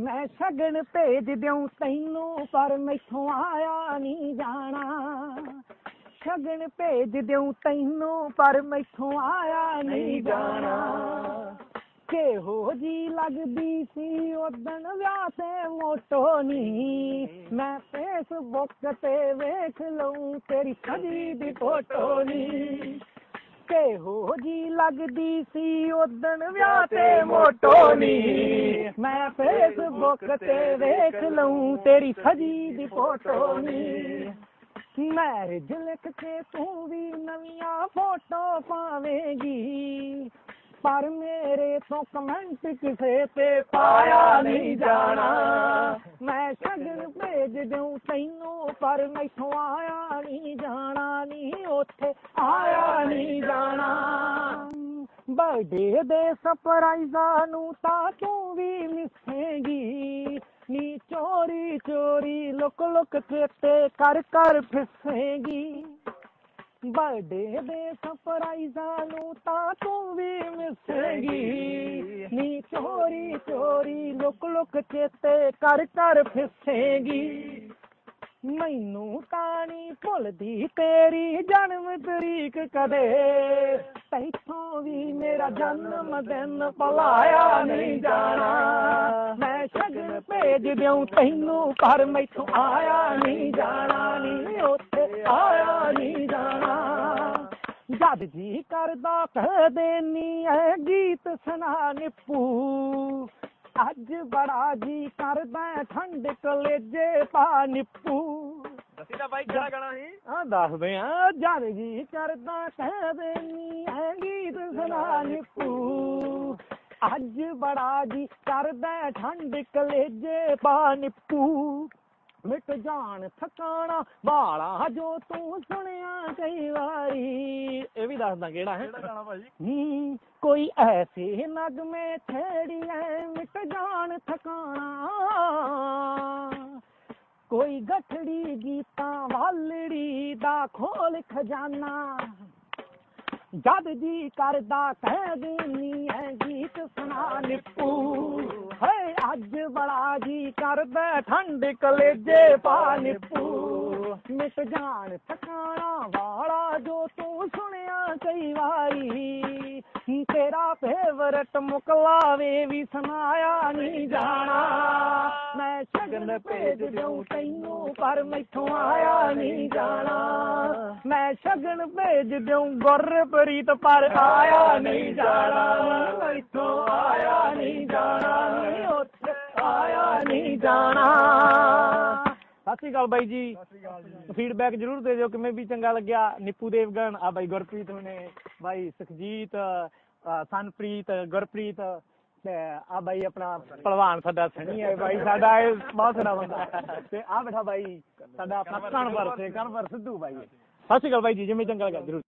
ਮੈਂ ਸ਼ਗਨ ਭੇਜ ਦਿਉ ਤੈਨੂੰ ਪਰ ਮੈਥੋਂ ਆਇਆ ਨਹੀਂ ਜਾਣਾ। ਸ਼ਗਨ ਭੇਜ ਦਿਉ ਤੈਨੂੰ ਪਰ ਮੈਥੋਂ ਆਇਆ ਨਹੀਂ ਜਾਣਾ। ਕਿਹੋ ਜੀ ਲੱਗਦੀ ਸੀ ਉਦਣ ਵਿਆਹ ਤੇ ਮੋਟੋ ਨੀ। ਮੈਂ ਫੇਸਬੁੱਕ ਤੇ ਵੇਖ ਲਊ ਤੇਰੀ ਸਜੀ ਦੀ ਫੋਟੋ ਨੀ। ਕਿਹੋ ਜੀ ਲੱਗਦੀ ਸੀ ਉਦਣ ਵਿਆਹ ਤੇ ਮੋਟੋ ਨੀ। ਮੈਂ ਫੇਸਬੁੱਕ ਤੇ ਵੇਖ ਲਊ ਤੇਰੀ ਸਜੀ ਦੀ ਫੋਟੋ ਨੀ। ਮੈਰਿਜ ਲਿਖ ਕੇ ਤੂੰ ਵੀ ਨਵੀਆਂ ਫੋਟੋ ਪਾਵੇਂਗੀ। ਪਰ ਮੇਰੇ ਤੋਂ ਕਮੈਂਟ ਕਿਸੇ ਤੇ ਪਾਇਆ ਨਹੀਂ ਜਾਣਾ। ਮੈਂ ਸ਼ਗਨ ਭੇਜ ਦਿਉ ਤੈਨੂੰ ਪਰ ਮੈਥੋਂ ਆਇਆ ਨਹੀਂ ਜਾਣਾ। ਨਹੀਂ ਉੱਥੇ ਆਇਆ ਨਹੀਂ ਜਾਣਾ। ਬਰਥਡੇ ਦੇ ਸਰਪ੍ਰਾਈਜ਼ਾਂ ਨੂੰ ਤਾਂ ਤੂੰ ਵੀ ਮਿਸੇਂਗੀ? ਨੀ ਚੋਰੀ ਚੋਰੀ ਲੁਕ ਲੁਕ ਚੇਤੇ ਕਰ ਕਰ ਫਿਸੇਂਗੀ। ਬਰਥਡੇ ਦੇ ਸਰਪ੍ਰਾਈਜ਼ਾਂ ਨੂੰ ਤਾਂ ਤੂੰ ਵੀ ਮਿਸੇਂਗੀ? ਨੀ ਚੋਰੀ ਚੋਰੀ ਲੁਕ ਲੁਕ ਚੇਤੇ ਕਰ ਕਰ ਫਿਸੇਂਗੀ। ਮੈਨੂੰ ਤਾਂ ਨਹੀਂ ਭੁੱਲਦੀ ਤੇਰੀ ਜਨਮ ਤਰੀਕ ਕਦੇ। ਤੈਥੋਂ ਵੀ ਮੇਰਾ ਜਨਮ ਦਿਨ ਭੁਲਾਇਆ ਨਹੀਂ ਜਾਣਾ। ਮੈਂ ਸ਼ਗਨ ਭੇਜ ਦਿਉ ਤੈਨੂੰ ਘਰ ਮੈਥੋਂ ਆਇਆ ਨਹੀਂ ਜਾਣਾ, ਨਹੀਂ ਉੱਥੇ ਆਇਆ ਨਹੀਂ ਜਾਣਾ। ਜਦ ਜੀ ਕਰਦਾ ਕਹਿ ਦੇਨੀ ਐ ਗੀਤ ਸੁਣਾ ਨਿੱਪੂ। ਅੱਜ ਬੜਾ ਜੀ ਕਰਦਾ ਠੰਡ ਕਲੇਜੇ ਪਾ ਨਿੱਪੂ। ਦੱਸੀ ਤਾਂ ਬਾਈ ਕਿਹੜਾ ਗਾਣਾ ਸੀ? ਆ ਦੱਸਦੇ ਆ ਜਦ ਜੀ ਕਰਦਾ ਕਹਿ ਦੇਨੀ ਐ ਗੀਤ ਸੁਣਾ ਨਿੱਪੂ। ਅੱਜ ਬੜਾ ਜੀ ਕਰਦਾ ਠੰਡ ਕਲੇਜੇ ਪਾ ਨਿੱਪੂ। ਮਿਟ ਜਾਣ ਥਕਾਣਾ ਬਾਲਾ ਜੋ ਤੂੰ ਸੁਣਿਆ ਕਈ ਵਾਰੀ। ਇਹ ਵੀ ਦੱਸਦਾ ਕਿਹੜਾ ਹੈ। ਕਿਹੜਾ ਗਾਣਾ ਭਾਜੀ ਹੂੰ, ਕੋਈ ਐਸੇ ਨਗਮੇ ਛੇੜੀਏ ਵਾਲੜੀ ਦਾ ਖੋਲ ਖਜ਼ਾਨਾ। ਜਦ ਜੀ ਕਰਦਾ ਕਹਿ ਦੇਨੀ ਹੈ ਗੀਤ ਸੁਣਾ ਨਿੱਪੂ। ਹੈ ਅੱਜ ਬੜਾ ਜੀ ਕਰਦਾ ਠੰਡ ਕਲੇਜੇ ਪਾ ਨਿੱਪੂ। ਮਿਟ ਜਾਣ ਥਕਾਣਾ ਵਾਲਾ ਜੋ ਤੂੰ ਸੁਣਿਆ ਕਈ ਵਾਰੀ। ਤੇਰਾ ਫੇਵਰਟ ਮੁਕਲਾਵੇ ਵੀ ਸੁਣਾਇਆ ਨਹੀਂ ਜਾਣਾ। ਸ਼ਗਨ ਭੇਜ ਦਿਉ ਤੈਨੂੰ ਪਰ ਮੈਥੋਂ ਆਇਆ ਨਹੀਂ ਜਾਣਾ। ਮੈਂ ਸ਼ਗਨ ਭੇਜ ਦਿਉ ਗੁਰਪ੍ਰੀਤ ਪਰ ਆਇਆ ਨਹੀਂ ਜਾਣਾ। ਮੈਥੋਂ ਆਇਆ ਨਹੀਂ ਜਾਣਾ। ਉੱਥੇ ਆਇਆ ਨਹੀਂ ਜਾਣਾ। ਸਤਿ ਸ਼੍ਰੀ ਅਕਾਲ ਬਾਈ ਜੀ। ਫੀਡਬੈਕ ਜਰੂਰ ਦੇ ਦਿਓ ਕਿਵੇਂ ਵੀ ਚੰਗਾ ਲੱਗਿਆ। ਨਿੱਪੂ ਦੇਵਗਨ ਆ ਬਾਈ ਗੁਰਪ੍ਰੀਤ ਨੇ ਬਾਈ ਸੁਖਜੀਤ ਸਨਪ੍ਰੀਤ ਗੁਰਪ੍ਰੀਤ ਆ ਬਾਈ ਆਪਣਾ ਪਹਿਲਵਾਨ ਸਾਡਾ ਸਣੀ ਹੈ ਬਾਈ, ਸਾਡਾ ਇਹ ਬਹੁਤ ਸੋਹਣਾ ਬੰਦਾ। ਤੇ ਆ ਬੈਠਾ ਬਾਈ, ਸਾਡਾ ਆਪਣਾ ਕਣਵਰ ਤੇ ਕਣਵਰ ਸਿੱਧੂ ਬਾਈ। ਸਤਿ ਸ਼੍ਰੀ ਅਕਾਲ ਬਾਈ ਜੀ, ਜਿਵੇਂ ਚੰਗਾ ਲੱਗਾ ਜਰੂਰ